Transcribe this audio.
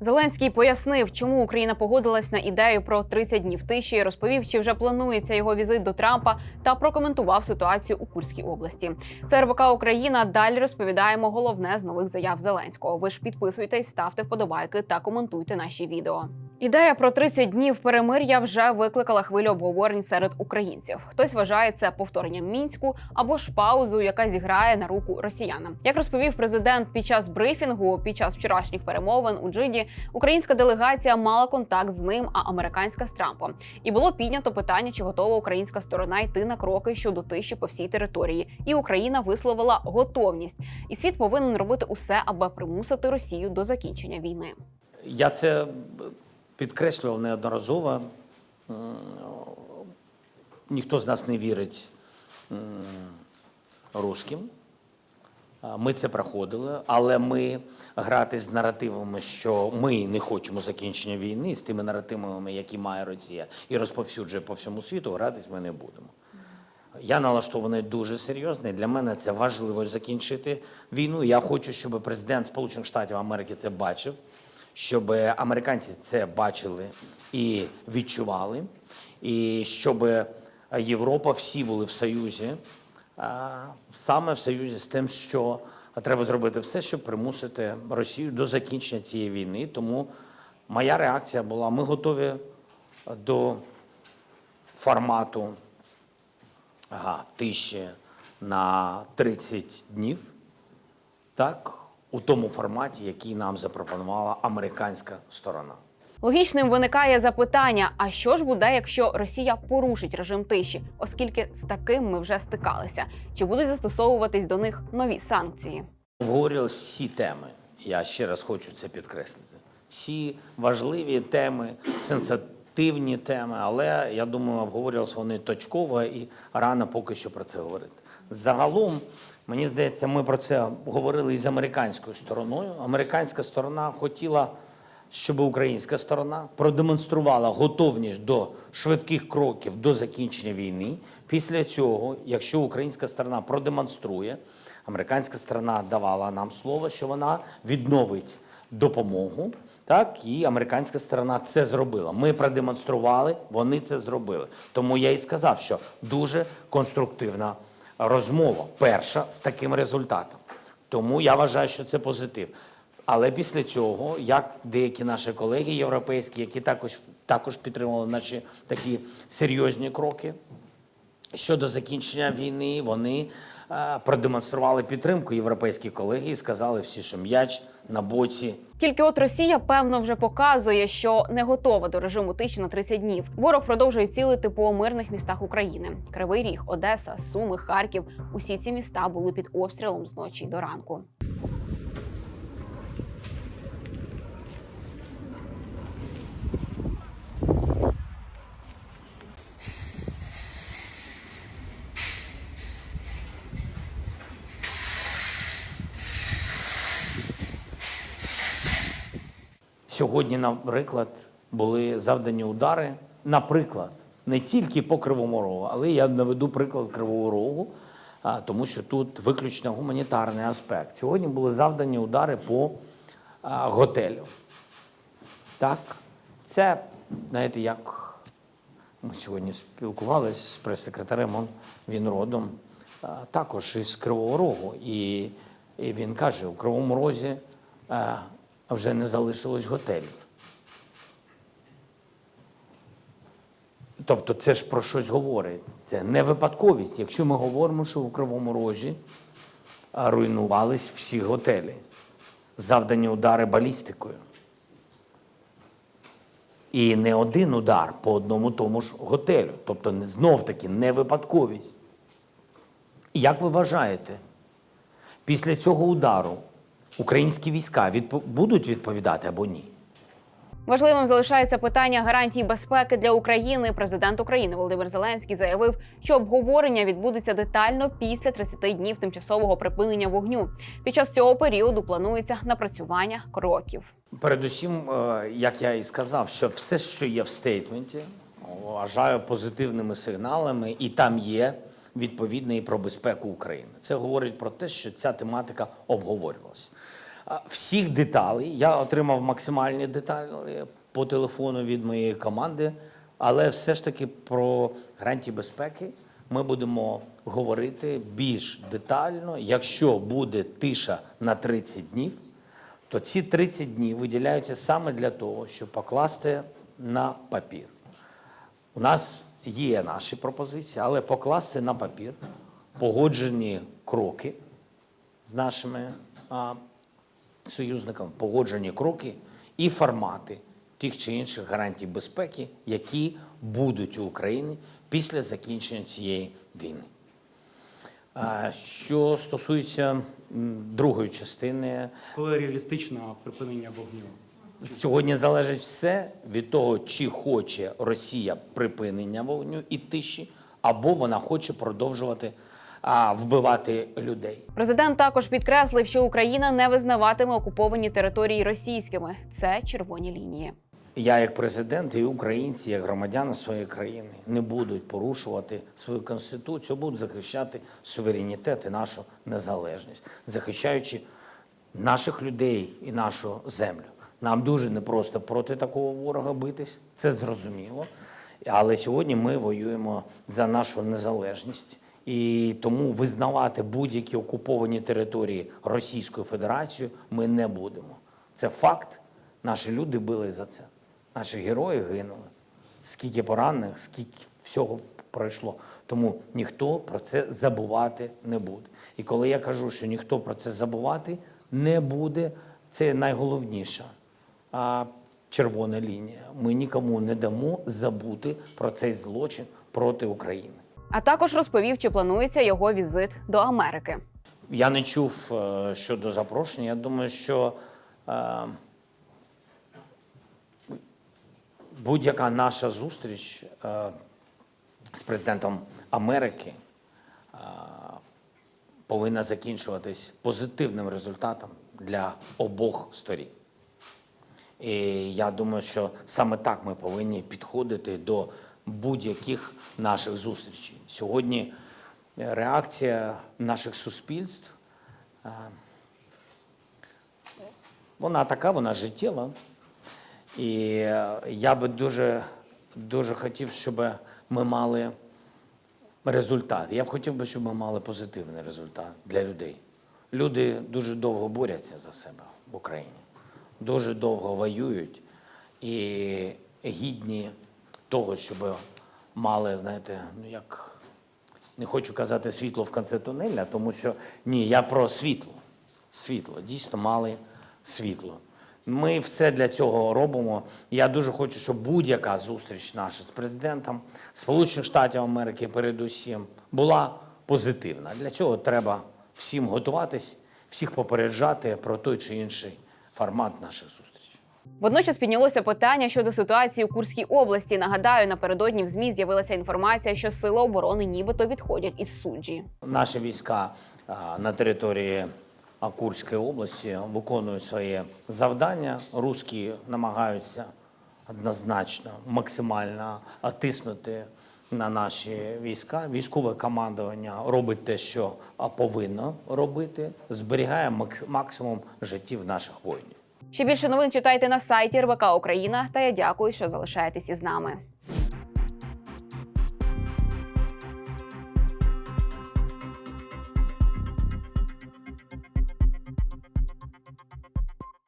Зеленський пояснив, чому Україна погодилась на ідею про 30 днів тиші, розповів, чи вже планується його візит до Трампа, та прокоментував ситуацію у Курській області. Це РБК Україна. Далі розповідаємо головне з нових заяв Зеленського. Ви ж підписуйтесь, ставте вподобайки та коментуйте наші відео. Ідея про 30 днів перемир'я вже викликала хвилю обговорень серед українців. Хтось вважає це повторенням мінську або ж паузу, яка зіграє на руку росіянам. Як розповів президент під час брифінгу, під час вчорашніх перемовин у Джиді, українська делегація мала контакт з ним, а американська з Трампом. І було піднято питання, чи готова українська сторона йти на кроки щодо тиші по всій території. І Україна висловила готовність. І світ повинен робити усе, аби примусити Росію до закінчення війни. Я це підкреслював неодноразово. Ніхто з нас не вірить м, русським. Ми це проходили, але ми грати з наративами, що ми не хочемо закінчення війни, з тими наративами, які має Росія, і розповсюджує по всьому світу, гратись ми не будемо. Я налаштований дуже серйозно. і Для мене це важливо закінчити війну. Я хочу, щоб президент Сполучених Штатів Америки це бачив, щоб американці це бачили і відчували, і щоб Європа всі були в союзі, саме в союзі з тим, що треба зробити все, щоб примусити Росію до закінчення цієї війни. Тому моя реакція була: ми готові до формату ага, тиші на 30 днів, так, у тому форматі, який нам запропонувала американська сторона. Логічним виникає запитання: а що ж буде, якщо Росія порушить режим тиші, оскільки з таким ми вже стикалися? Чи будуть застосовуватись до них нові санкції? Обговорювали всі теми. Я ще раз хочу це підкреслити. Всі важливі теми, сенситивні теми, але я думаю, обговорювалися вони точково і рано поки що про це говорити. Загалом, мені здається, ми про це говорили і з американською стороною. Американська сторона хотіла, щоб українська сторона продемонструвала готовність до швидких кроків до закінчення війни. Після цього, якщо українська сторона продемонструє, Американська сторона давала нам слово, що вона відновить допомогу. Так, і американська сторона це зробила. Ми продемонстрували, вони це зробили. Тому я і сказав, що дуже конструктивна розмова, перша з таким результатом. Тому я вважаю, що це позитив. Але після цього, як деякі наші колеги європейські, які також, також підтримували наші такі серйозні кроки, Щодо закінчення війни, вони е, продемонстрували підтримку європейські колеги і сказали всі, що м'яч на боці Тільки от Росія певно вже показує, що не готова до режиму тиші на 30 днів. Ворог продовжує цілити по мирних містах України: Кривий Ріг, Одеса, Суми, Харків. Усі ці міста були під обстрілом з ночі до ранку. Сьогодні, наприклад, були завдані удари, наприклад, не тільки по Кривому Рогу, але я наведу приклад Кривого Рогу, тому що тут виключно гуманітарний аспект. Сьогодні були завдані удари по готелю. Так, це, знаєте, як ми сьогодні спілкувалися з прес-секретарем, він родом також із Кривого Рогу. І, і він каже, у Кривому Розі а, вже не залишилось готелів. Тобто це ж про щось говорить. Це не випадковість. Якщо ми говоримо, що у Кривому Розі руйнувались всі готелі, завдані удари балістикою. І не один удар по одному тому ж готелю. Тобто, знов-таки не випадковість. Як ви вважаєте, після цього удару українські війська відпо- будуть відповідати або ні? Важливим залишається питання гарантій безпеки для України. Президент України Володимир Зеленський заявив, що обговорення відбудеться детально після 30 днів тимчасового припинення вогню. Під час цього періоду планується напрацювання кроків. Передусім, е, як я і сказав, що все, що є в стейтменті, вважаю позитивними сигналами, і там є відповідне і про безпеку України. Це говорить про те, що ця тематика обговорювалася. всіх деталей. Я отримав максимальні деталі по телефону від моєї команди, але все ж таки про гарантії безпеки ми будемо говорити більш детально. Якщо буде тиша на 30 днів, то ці 30 днів виділяються саме для того, щоб покласти на папір. У нас є наші пропозиції, але покласти на папір погоджені кроки з нашими а, союзниками, погоджені кроки і формати тих чи інших гарантій безпеки, які будуть у Україні після закінчення цієї війни. Що стосується другої частини, Коли реалістичне припинення вогню? Сьогодні залежить все від того, чи хоче Росія припинення вогню і тиші, або вона хоче продовжувати а, вбивати людей. Президент також підкреслив, що Україна не визнаватиме окуповані території російськими. Це червоні лінії. Я, як президент, і українці, як громадяни своєї країни, не будуть порушувати свою конституцію, будуть захищати суверенітет і нашу незалежність, захищаючи наших людей і нашу землю. Нам дуже непросто проти такого ворога битись, це зрозуміло. Але сьогодні ми воюємо за нашу незалежність. І тому визнавати будь-які окуповані території Російською Федерацією ми не будемо. Це факт. Наші люди били за це. Наші герої гинули. Скільки поранених, скільки всього пройшло. Тому ніхто про це забувати не буде. І коли я кажу, що ніхто про це забувати не буде, це найголовніша а, червона лінія. Ми нікому не дамо забути про цей злочин проти України. А також розповів, чи планується його візит до Америки. Я не чув е, щодо запрошення. Я думаю, що е, будь-яка наша зустріч е, з президентом Америки е, повинна закінчуватись позитивним результатом для обох сторін. І я думаю, що саме так ми повинні підходити до будь-яких наших зустрічей. Сьогодні реакція наших суспільств, е, вона така, вона життєва. І я би дуже, дуже хотів, щоб ми мали результат. Я б хотів би, щоб ми мали позитивний результат для людей. Люди дуже довго борються за себе в Україні, дуже довго воюють і гідні того, щоб мали, знаєте, ну як не хочу казати світло в кінці тунеля, тому що ні, я про світло. Світло, дійсно мали світло. Ми все для цього робимо. Я дуже хочу, щоб будь-яка зустріч наша з президентом Сполучених Штатів Америки, передусім, була позитивна. Для цього треба всім готуватись, всіх попереджати про той чи інший формат наших зустрічей. Водночас піднялося питання щодо ситуації у Курській області. Нагадаю, напередодні в змі з'явилася інформація, що сили оборони нібито відходять із суджі. Наші війська на території Курської області виконують своє завдання. Руські намагаються однозначно, максимально тиснути на наші війська. Військове командування робить те, що повинно робити, зберігає максимум життів наших воїнів. Ще більше новин читайте на сайті РБК Україна. Та я дякую, що залишаєтесь із нами.